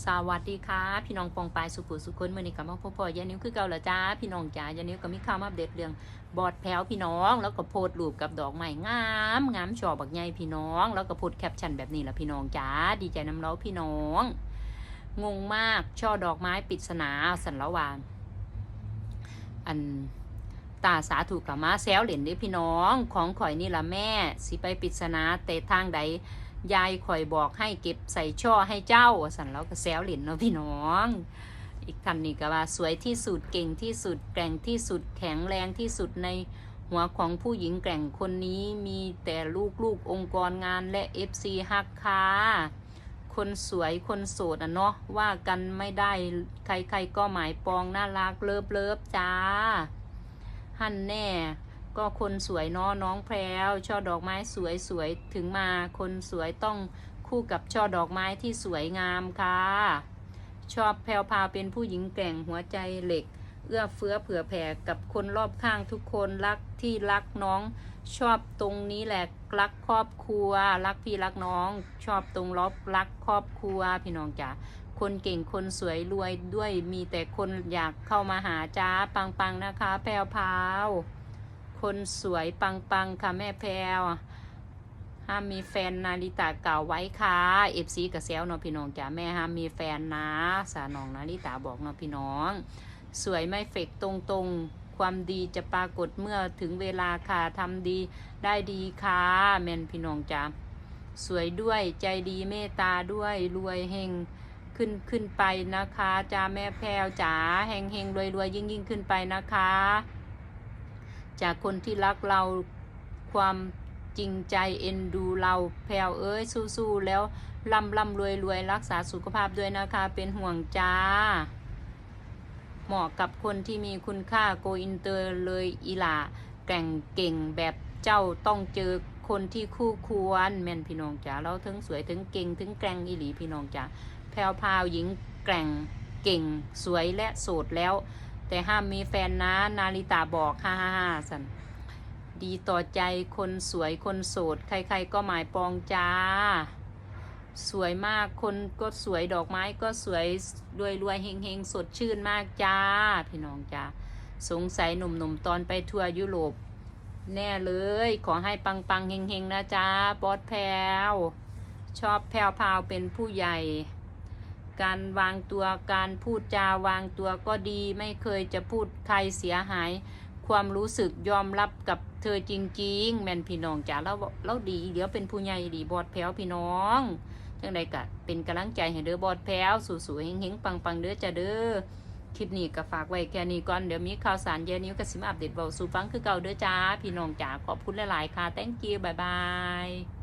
สวัสดีค่ะ พี่น้องปองปายสุขุสุขคนเมื่อนี้กับมาพ่อพ่อยานิ้วคือเก่าละจ้าพี่น้องจ๋ายานิ้วก็มีข่าวมาอัปเดตเรื่องบอดแผวพี่น้องแล้วก็โพสต์รูปกับดอกไม้งามงามชอบักใหญ่พี่น้อง แล้วก็โพสต์แคปชั่นแบบนี้ละพี่น้องจ๋าดีใจน้ำเล้าพี่น้อง งงมากช่อดอกไม้ปริศนาสันละวางอันตาสาถูกกับมาแซวเหรียญด้พี่น้อง ของข่อยนี่ละแม่สิไปปริศนาแต่ทางใด ยายข่อยบอกให้เก็บใส่ช่อให้เจ้าสันแล้วก็แซวเหรียญเนาะพี่น้อง อีกท่านนี่ก็ว่าสวยที่สุดเก่งที่สุดแกร่งที่สุดแข็งแรงที่สุดในหัวของผู้หญิงแกร่งคนนี้มีแต่ลูกลูกองค์กรงานและ FC ฮักค่ะคนสวยคนโสดอะเนาะว่ากันไม่ได้ใครๆก็หมายปองน่ารักเลิฟเลิฟจ้า หันแน่ ก็คนสวยนาะน้องแพรวช่อดอกไม้สวยสวยถึงมาคนสวยต้องคู่กับช่อดอกไม้ที่สวยงามค่ะ ชอบแพรวพาวเป็นผู้หญิงแกร่งหัวใจเหล็ก เอื้อเฟื้อเผื่อแผ่กับคนรอบข้างทุกคนรักที่รักน้อง ชอบตรงนี้แหละรักครอบครัว รักพี่รักน้อง ชอบตรงรอบรักครอบครัวพี่น้องจ๋าคนเก่งคนสวยรวยด้วยมีแต่คนอยากเข้ามาหาจ้าปังๆนะคะ แพรวพาว คนสวยปังๆ ค่ะแม่แพรวห้ามมีแฟนนาริตาเก่าไว้ค่ะเอฟซีกับเซลเนาะพี่น้องจ๋าแม่ห้ามมีแฟนนะสาน้องนาริตาบอกเนาะพี่น้อง สวยไม่เฟกตรงๆ ความดีจะปรากฏเมื่อถึงเวลาค่ะทำดีได้ดีค่ะแม่นพี่น้องจ๋าสวยด้วยใจดีเมตตาด้วยรวยเฮงขึ้นขึ้นไปนะคะจ้าแม่แพรวจ๋าเฮงเฮงรวยรวยยิ่งยิ่งขึ้นไปนะคะ จากคนที่รักเราความจริงใจเอ็นดูเราแพลวเอ้ยสู้ๆแล้วร่ำร่ำรวยรวยรักษาสุขภาพด้วยนะคะเป็นห่วงจ้า เหมาะกับคนที่มีคุณค่าโกอินเตอร์เลยอีหล่าแก่งเก่งแบบเจ้าต้องเจอคนที่คู่ควรแม่นพี่น้องจ๋าเราถึงสวยถึงเก่งถึงแกร่งอีหลีพี่น้องจ๋าแพลวพาวหญิงแกร่งเก่งสวยและโสดแล้ว แต่ห้ามมีแฟนนะ นาริตาบอกฮ่าฮ่าฮ่าสันดีต่อใจคนสวยคนโสด ใครๆก็หมายปองจ้า สวยมากคนก็สวยดอกไม้ก็สวยรวยรวยเฮงเฮงสดชื่นมากจ้า พี่น้องจ้าสงสัยหนุ่มๆ ตอนไปทัวร์ยุโรปแน่เลย ขอให้ปังปังๆเฮงเฮงๆนะจ้าบอสแพรวชอบแพรวพาวเป็นผู้ใหญ่ การวางตัวการพูดจาวางตัวก็ดี ไม่เคยจะพูดใครเสียหาย ความรู้สึกยอมรับกับเธอจริง ๆ แม่นพี่น้องจ๋าแล้วแล้วดี เดี๋ยวเป็นผู้ใหญ่ดีบอดแพ้วพี่น้องจังใดกะเป็นกำลังใจให้เด้อบอดแพ้วสู่ๆเฮงๆปังๆเด้อจ้าเด้อคลิปนี้ก็ฝากไว้แค่นี้ก่อน เดี๋ยวมีข่าวสารเย็นนิ้วกระสิมาอัปเดตเบาสู่ฟังคือเก่าเด้อจ้า พี่น้องจ๋าขอบคุณหลายๆค่ะ thank you บายบาย